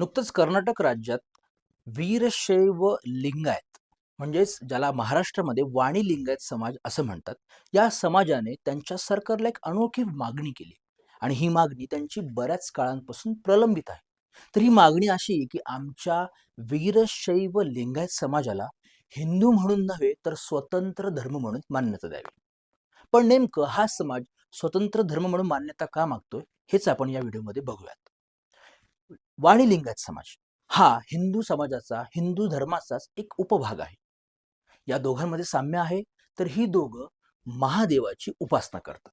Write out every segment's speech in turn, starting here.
नुकतंच कर्नाटक राज्यात वीरशैव लिंगायत म्हणजेच ज्याला महाराष्ट्रामध्ये वाणी लिंगायत समाज असं म्हणतात. या समाजाने त्यांच्या सरकारला एक अनोखी मागणी केली. आणि ही मागणी त्यांची बऱ्याच काळांपासून प्रलंबित आहे. तर ही मागणी अशी आहे की आमच्या वीरशैव लिंगायत समाजाला हिंदू म्हणून नव्हे तर स्वतंत्र धर्म म्हणून मान्यता द्यावी. पण नेमकं हा समाज स्वतंत्र धर्म म्हणून मान्यता का मागतोय हेच आपण या व्हिडिओमध्ये बघूयात. वाणी लिंगायत समाज. हा हिंदू समाजाचा हिंदू धर्माचाच एक उपभाग आहे. या दोघांमध्ये साम्य आहे तर ही दोघं महादेवाची उपासना करतात.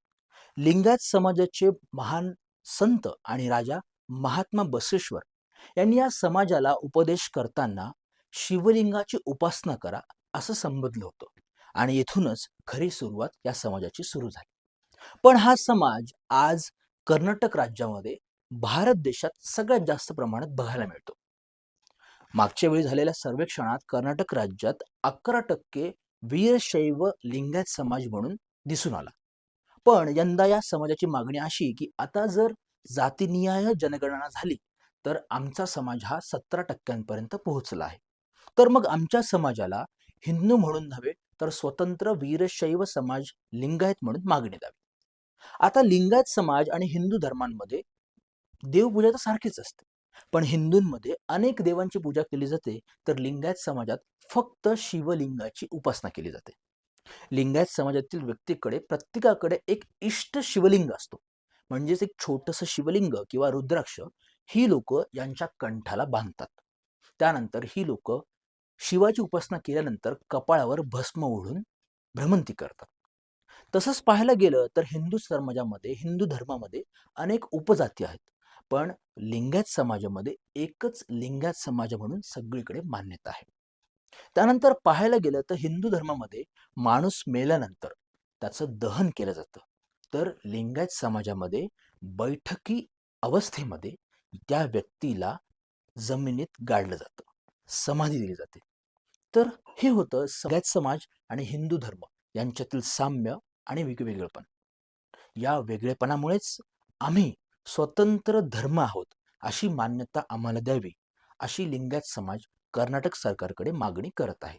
लिंगायत समाजाचे महान संत आणि राजा महात्मा बसवेश्वर यांनी या समाजाला उपदेश करताना शिवलिंगाची उपासना करा असं संबोधलं होतं आणि येथूनच खरी सुरुवात या समाजाची सुरू झाली. पण हा समाज आज कर्नाटक राज्यामध्ये भारत देशात सगळ्यात जास्त प्रमाणात बघायला मिळतो. मागच्या वेळी झालेल्या सर्वेक्षणात कर्नाटक राज्यात अकरा टक्के वीरशैव लिंगायत समाज म्हणून दिसून आला. पण यंदा या समाजाची मागणी अशी की आता जर जातीनिहाय जनगणना झाली तर आमचा समाज हा सतरा टक्क्यांपर्यंत पोहोचला आहे. तर मग आमच्या समाजाला हिंदू म्हणून नव्हे तर स्वतंत्र वीरशैव समाज लिंगायत म्हणून मागणी द्यावी. आता लिंगायत समाज आणि हिंदू धर्मांमध्ये देवपूजा तर सारखीच असते. पण हिंदूंमध्ये अनेक देवांची पूजा केली जाते तर लिंगायत समाजात फक्त शिवलिंगाची उपासना केली जाते. लिंगायत समाजातील व्यक्तीकडे प्रत्येकाकडे एक इष्ट शिवलिंग असतो. म्हणजेच एक छोटंसं शिवलिंग किंवा रुद्राक्ष ही लोक यांच्या कंठाला बांधतात. त्यानंतर ही लोक शिवाची उपासना केल्यानंतर कपाळावर भस्म ओढून भ्रमंती करतात. तसंच पाहायला गेलं तर हिंदू समाजामध्ये हिंदू धर्मामध्ये अनेक उपजाती आहेत. पण लिंगायत समाजामध्ये एकच लिंगायत समाज म्हणून सगळीकडे मान्यता आहे. त्यानंतर पाहायला गेलं तर हिंदू धर्मामध्ये माणूस मेल्यानंतर त्याचं दहन केलं जातं. तर लिंगायत समाजामध्ये बैठकी अवस्थेमध्ये त्या व्यक्तीला जमिनीत गाडलं जातं. समाधी दिली जाते. तर हे होतं सगळ्यात समाज आणि हिंदू धर्म यांच्यातील साम्य आणि वेगवेगळेपण. या वेगळेपणामुळेच आम्ही स्वतंत्र धर्म आहोत अशी मान्यता आम्हाला द्यावी अशी लिंगायत समाज कर्नाटक सरकारकडे मागणी करत आहे.